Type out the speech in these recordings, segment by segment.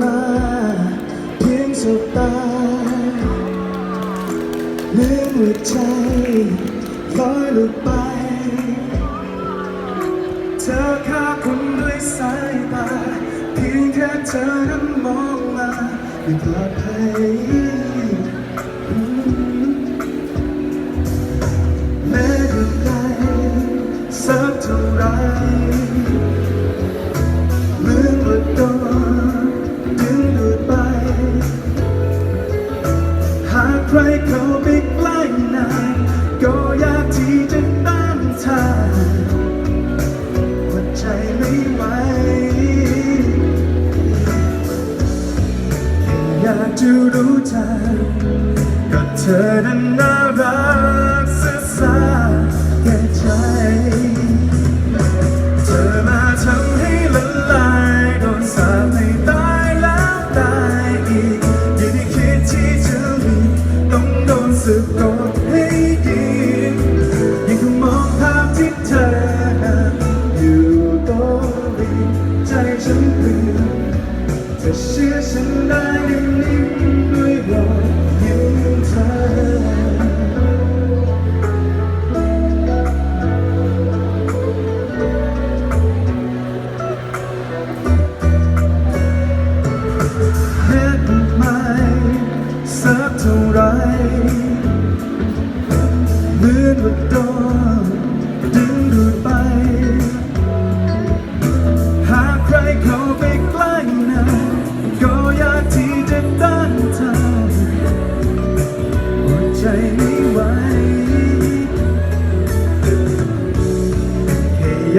มาเพียงสบตาลืมหัวใจลอยลุดไป เธอฆ่าคุณด้วยสายตาเพียงแค่เธอนั้นมองมาไม่ปลอดภัย จะรู้จักก็เธอนั้นน่ารักสียสาแก่ใจ เธอมาทำให้ละลายโดนสาปให้ตายแล้วตายอีกย่าได้คิดที่จะหลีกต้องโดนสึกกดให้ยิงยังคงมองภาพที่เธอนั้นอยู่ตรงริมใจฉันเปลี่ยนเธอเชื่อฉันได้นิ่งๆ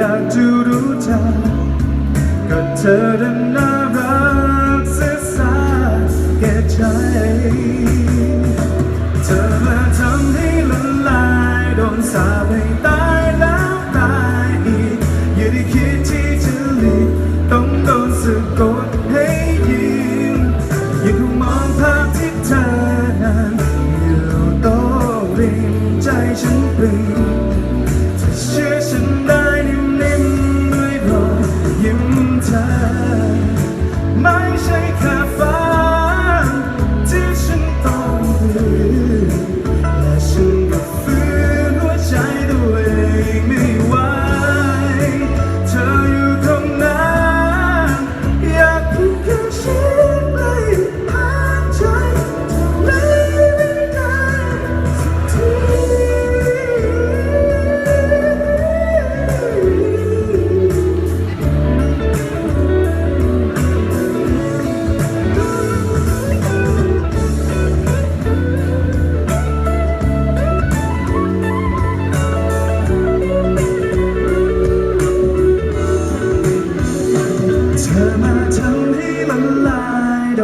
อยากจะรู้จักก็เธอดันน่ารักเสียสาแก่ใจ เธอมาทำให้ละลายโดนสาปให้ตายแล้วตายอีกอย่าได้คิดที่จะหลีกต้องโดนสะกดให้ยิ้มยังคงมองภาพที่เธอนั้นอยู่โต๊ะริมใจฉันเปลี่ย ย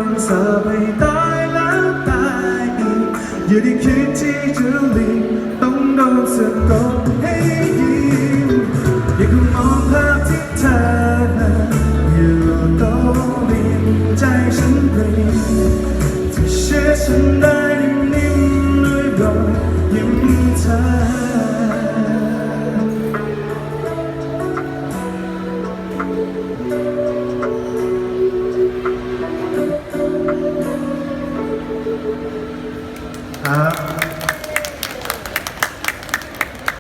ายโดนสาปให้ตายแล้วตายอีกอย่าได้คิดที่จะหลีกต้องโดนสะกดให้